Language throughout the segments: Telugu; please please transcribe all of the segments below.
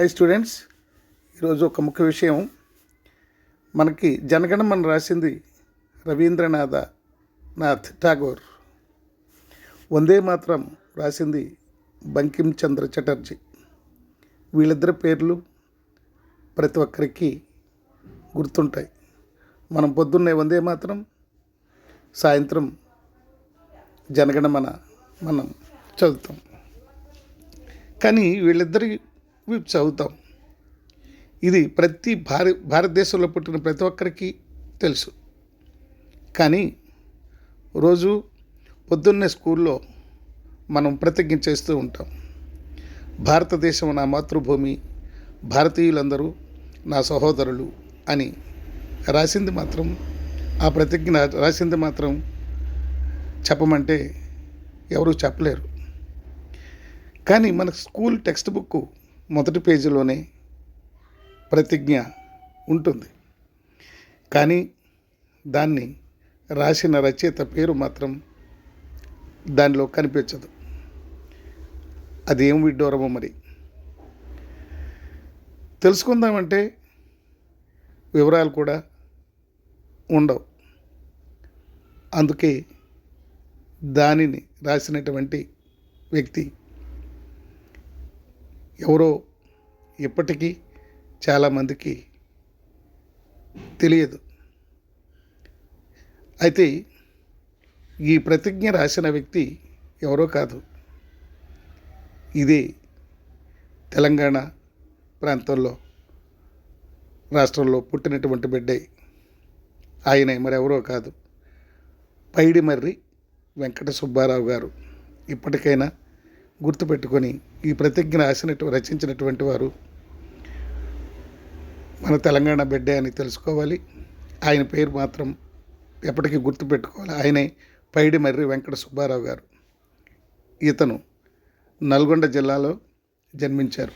హై స్టూడెంట్స్ ఈరోజు ఒక ముఖ్య విషయం. మనకి జనగణమన రాసింది రవీంద్రనాథ నాథ్ ఠాగూర్. వందే మాత్రం రాసింది బంకిం చంద్ర చటర్జీ. వీళ్ళిద్దరి పేర్లు ప్రతి ఒక్కరికి గుర్తుంటాయి. మనం పొద్దున్నే వందే మాత్రం సాయంత్రం జనగణమన మనం చదువుతాం. కానీ వీళ్ళిద్దరి చదువుతాం. ఇది ప్రతి భార భారతదేశంలో పుట్టిన ప్రతి ఒక్కరికి తెలుసు. కానీ రోజు పొద్దున్నే స్కూల్లో మనం ప్రతిజ్ఞ చేస్తూ ఉంటాం. భారతదేశం నా మాతృభూమి భారతీయులందరూ నా సహోదరులు అని రాసింది మాత్రం ఆ ప్రతిజ్ఞ రాసింది మాత్రం చెప్పమంటే ఎవరూ చెప్పలేరు. కానీ మన స్కూల్ టెక్స్ట్ బుక్ మొదటి పేజీలోనే ప్రతిజ్ఞ ఉంటుంది. కానీ దాన్ని రాసిన రచయిత పేరు మాత్రం దానిలో కనిపించదు. అదేం విడ్డూరమో మరి? తెలుసుకుందామంటే వివరాలు కూడా ఉండవు. అందుకే దానిని రాసినటువంటి వ్యక్తి ఎవరో ఇప్పటికీ చాలామందికి తెలియదు. అయితే ఈ ప్రతిజ్ఞ రాసిన వ్యక్తి ఎవరో కాదు. ఇదే తెలంగాణ ప్రాంతంలో రాష్ట్రంలో పుట్టినటువంటి బిడ్డే. ఆయన మరెవరో కాదు. పైడిమర్రి వెంకట సుబ్బారావు గారు. ఇప్పటికైనా గుర్తుపెట్టుకొని ఈ ప్రతిజ్ఞ రాసినట్టు రచించినటువంటి వారు మన తెలంగాణ బిడ్డే అని తెలుసుకోవాలి. ఆయన పేరు మాత్రం ఎప్పటికీ గుర్తుపెట్టుకోవాలి. ఆయనే పైడి మర్రి వెంకట సుబ్బారావు గారు. ఇతను నల్గొండ జిల్లాలో జన్మించారు.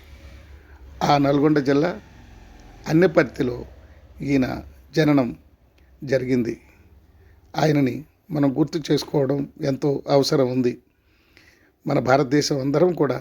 ఆ నల్గొండ జిల్లా అన్నెపర్తిలో ఈయన జననం జరిగింది. ఆయనని మనం గుర్తు చేసుకోవడం ఎంతో అవసరం ఉంది. మన భారతదేశం అందరం కూడా